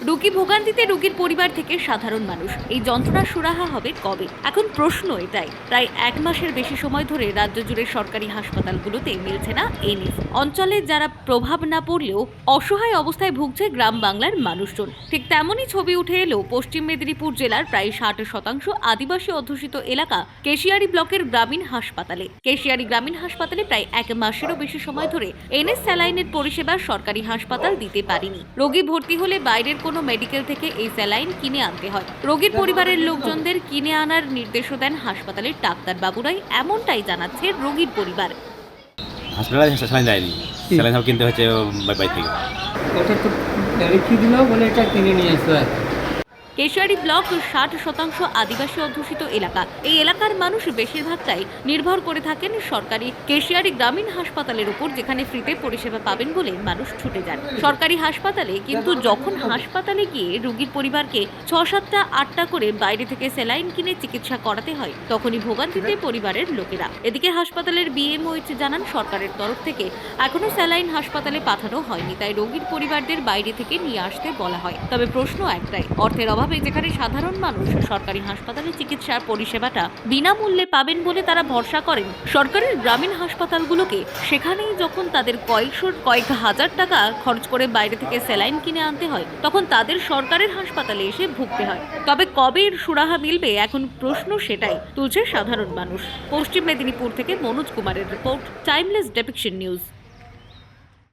রোগী ভোগান্তিতে রোগীর পরিবার থেকে সাধারণ মানুষ। এই যন্ত্রণার সুরাহা হবে কবে? এখন প্রশ্ন এটাই। প্রায় এক মাসের বেশি সময় ধরে রাজ্য জুড়ে সরকারি হাসপাতালগুলোতে মিলছে না এনএস অঞ্চলে যারা প্রভাব না পড়লেও অসহায় অবস্থায় ভুগছে গ্রাম বাংলার মানুষজন। ঠিক তেমনই ছবি উঠে এলো পশ্চিম মেদিনীপুর জেলার প্রায় ষাট শতাংশ আদিবাসী অধ্যুষিত এলাকা কেশিয়ারি ব্লকের গ্রামীণ হাসপাতালে। কেশিয়ারি গ্রামীণ হাসপাতালে প্রায় এক মাসেরও বেশি সময় ধরে এনএস স্যালাইনের পরিষেবা সরকারি হাসপাতাল দিতে পারেনি। রোগী ভর্তি হলে বাইরের কোনো মেডিকেল থেকে এই স্যালাইন কিনে আনতে হয়। রোগীর পরিবারের লোকজনদের কিনে আনার নির্দেশও দেন হাসপাতালের ডাক্তারবাবুরাই এমনটাই জানাচ্ছে রোগীর পরিবার। হাসপাতালে স্যালাইন দেয়নি। স্যালাইন সব কিনতে হচ্ছে বাই বাই থেকে। ওটা তো কি দিল বলে এটা কিনে নিয়ে আসতে কি। কেশিয়ারি ব্লক ষাট শতাংশ আদিবাসী অধ্যুষিত এলাকা। এই এলাকার মানুষ বেশিরভাগটাই নির্ভর করে থাকেন সরকারি কেশিয়ারি গ্রামীণ হাসপাতালের উপর, যেখানে ফ্রিতে পরিষেবা পাবেন বলে মানুষ ছুটে যান। সরকারি হাসপাতালে কিন্তু যখন হাসপাতালে গিয়ে রোগীর পরিবারকে ছ সাতটা আটটা করে বাইরে থেকে স্যালাইন কিনে চিকিৎসা করাতে হয়, তখনই ভোগান্তিতে পরিবারের লোকেরা। এদিকে হাসপাতালের বিএমওইচ জানান, সরকারের তরফ থেকে এখনও স্যালাইন হাসপাতালে পাঠানো হয়নি, তাই রোগীর পরিবারদের বাইরে থেকে নিয়ে আসতে বলা হয়। তবে প্রশ্ন একটাই, অর্থের অভাবে যেখানে সাধারণ মানুষ সরকারি হাসপাতালে চিকিৎসার পরিষেবাটা বিনামূল্যে পাবেন বলে তারা ভরসা করেন। সরকারের গ্রামীণ হাসপাতালগুলোকে সেখানেই যখন তাদের কয়েকশো কয়েক হাজার টাকা খরচ করে বাইরে থেকে স্যালাইন কিনে আনতে হয়, তখন তাদের সরকারের হাসপাতালে এসে ভুগতে হয়। তবে কবে এর সুরাহা মিলবে এখন প্রশ্ন সেটাই, তুলছে সাধারণ মানুষ। পশ্চিম মেদিনীপুর থেকে মনোজ কুমারের রিপোর্ট টাইমলেস ডেপিকশন নিউজ